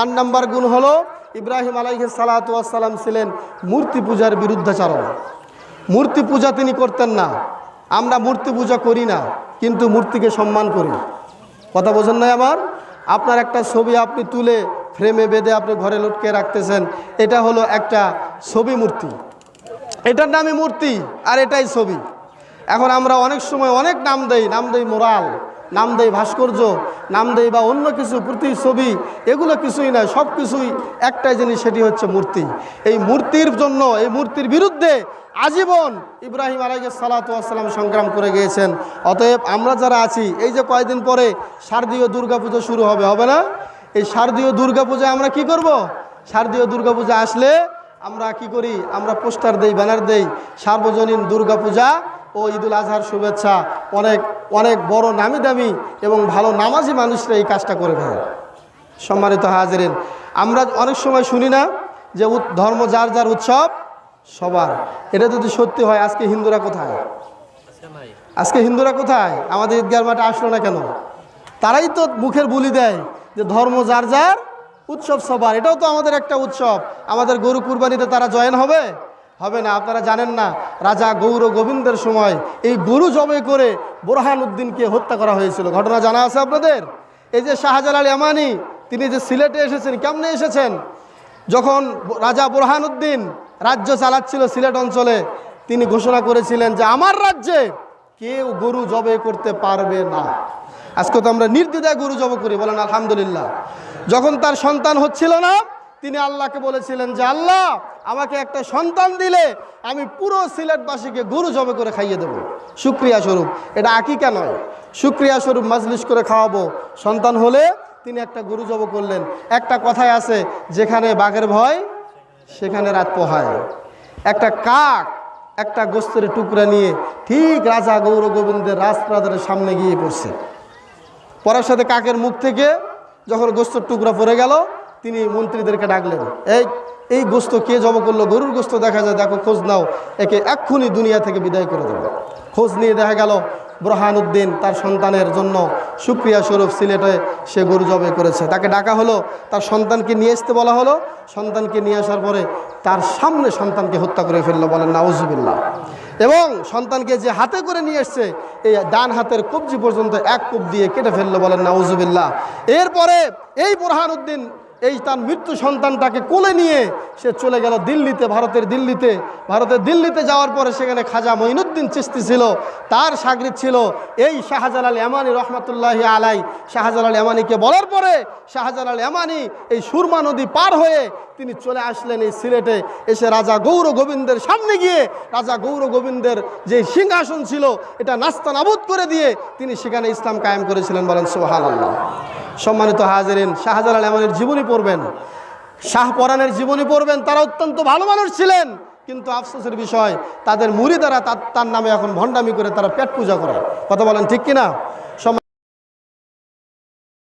চার নাম্বার গুণ হলো ইব্রাহিম আলাইহ সালাতাম ছিলেন মূর্তি পূজার বিরুদ্ধাচারণ মূর্তি পূজা তিনি করতেন না। আমরা মূর্তি পূজা করি না, কিন্তু মূর্তিকে সম্মান করি। কথা বোঝেন নাই আমার? আপনার একটা ছবি আপনি তুলে ফ্রেমে বেঁধে আপনি ঘরে লটকে রাখতেছেন, এটা হলো একটা ছবি মূর্তি। এটার নামই মূর্তি আর এটাই ছবি। এখন আমরা অনেক সময় অনেক নাম দেই নাম দেই মোরাল। নাম দেই ভাস্কর্য, নাম দেই বা অন্য কিছু, প্রতিচ্ছবি, এগুলো কিছুই নয়, সব কিছুই একটাই জিনিস, সেটি হচ্ছে মূর্তি। এই মূর্তির জন্য, এই মূর্তির বিরুদ্ধে আজীবন ইব্রাহিম আলাইকে সালাতাম সংগ্রাম করে গিয়েছেন। অতএব আমরা যারা আছি, এই যে কয়েকদিন পরে শারদীয় দুর্গাপুজো শুরু হবে হবে না? এই শারদীয় দুর্গাপূজায় আমরা কি করব? শারদীয় দুর্গাপূজা আসলে আমরা কি করি? আমরা পোস্টার দেই, ব্যানার দেই, সার্বজনীন দুর্গাপূজা ও ঈদুল আজহার শুভেচ্ছা। অনেক অনেক বড় নামি দামি এবং ভালো নামাজি মানুষরা এই কাজটা করে ফেলে সম্মানিত হাজিরেন, আমরা অনেক সময় শুনি না যে ধর্ম যার যার উৎসব সবার। এটা যদি সত্যি হয়, আজকে হিন্দুরা কোথায়? আজকে হিন্দুরা কোথায়? আমাদের ঈদগার মাঠে আসলো না কেন? তারাই তো মুখের বুলি দেয় যে ধর্ম যার যার উৎসব সবার। এটাও তো আমাদের একটা উৎসব। আমাদের গরু কুরবানিতে তারা জয়েন হবে? হবে না, আপনারা জানেন না, রাজা গৌর গোবিন্দের সময় এই গরু জবে করে বোরহান উদ্দিনকে হত্যা করা হয়েছিল। ঘটনা জানা আছে আপনাদের? এই যে শাহজালাল ইয়ামানি, তিনি যে সিলেটে এসেছেন, কেমনে এসেছেন? যখন রাজা বোরহান উদ্দিন রাজ্য চালাচ্ছিল সিলেট অঞ্চলে, তিনি ঘোষণা করেছিলেন যে আমার রাজ্যে কেউ গরু জবে করতে পারবে না। আজকে তো আমরা নির্দ্বিধায় গরু জব করি, বলেন আলহামদুলিল্লাহ। যখন তার সন্তান হচ্ছিল না তিনি আল্লাহকে বলেছিলেন যে, আল্লাহ, আমাকে একটা সন্তান দিলে আমি পুরো সিলেটবাসীকে গরু জবে করে খাইয়ে দেব। সুক্রিয়া স্বরূপ। এটা আকিকা নয়। সুক্রিয়া স্বরূপ মাজলিশ করে খাওয়াবো। সন্তান হলে তিনি একটা গরু জব করলেন। একটা কথায় আছে, যেখানে বাঘের ভয়, সেখানে রাত পোহায়। একটা কাক একটা গোস্তের টুকরা নিয়ে ঠিক রাজা গৌর গোবিন্দের রাজপ্রাদের সামনে গিয়ে পড়ছে। পড়ার সাথে কাকের মুখ থেকে যখন গোস্তর টুকরা পড়ে গেল তিনি মন্ত্রীদেরকে ডাকলেন, এই এই গোস্ত কে জব করল? গরুর গোস্ত দেখা যায়, দেখো, খোঁজ নাও, একে এক্ষুনি দুনিয়া থেকে বিদায় করে দেবে। খোঁজ নিয়ে দেখা গেল, বুরহানুদ্দিন তার সন্তানের জন্য সুক্রিয়া স্বরূপ সিলেটে সে গরু জবে করেছে। তাকে ডাকা হলো, তার সন্তানকে নিয়ে আসতে বলা হলো। সন্তানকে নিয়ে আসার পরে তার সামনে সন্তানকে হত্যা করে ফেলল বলেন, নাউজুবিল্লাহ। এবং সন্তানকে যে হাতে করে নিয়ে এসছে, এই ডান হাতের কবজি পর্যন্ত এক কোপ দিয়ে কেটে ফেলল বলেন, নাউজুবিল্লাহ। এরপরে এই বুরহানুদ্দিন এই তার মৃত্যু সন্তানটাকে কোলে নিয়ে সে চলে গেল দিল্লিতে, ভারতের দিল্লিতে। ভারতের দিল্লিতে যাওয়ার পরে সেখানে খাজা মঈনুদ্দিন চিস্তি ছিল, তার সাগরিদ ছিল। এই শাহজালাল এমানি রহমতুল্লাহ আলাই, শাহজালাল এমানিকে বলার পরে শাহজালাল এমানি এই সুরমা নদী পার হয়ে তিনি চলে আসলেন এই সিলেটে। এসে রাজা গৌর গোবিন্দের সামনে গিয়ে, রাজা গৌর গোবিন্দের যে সিংহাসন ছিল, এটা নাস্তা নাবুদ করে দিয়ে তিনি সেখানে ইসলাম কায়েম করেছিলেন বলেন সোহান আল্লাহ সম্মানিত হাজারেন, শাহজালাল এমানের জীবনী পড়বেন। শাহ পরাণের জীবনী পড়বেন, তারা অত্যন্ত ভালো মানুষ ছিলেন। কিন্তু আফসোসের বিষয়, তাদের মুড়ি দ্বারা তার নামে এখন ভণ্ডামি করে তারা পেট পূজা করে। কথা বলেন ঠিক কিনা?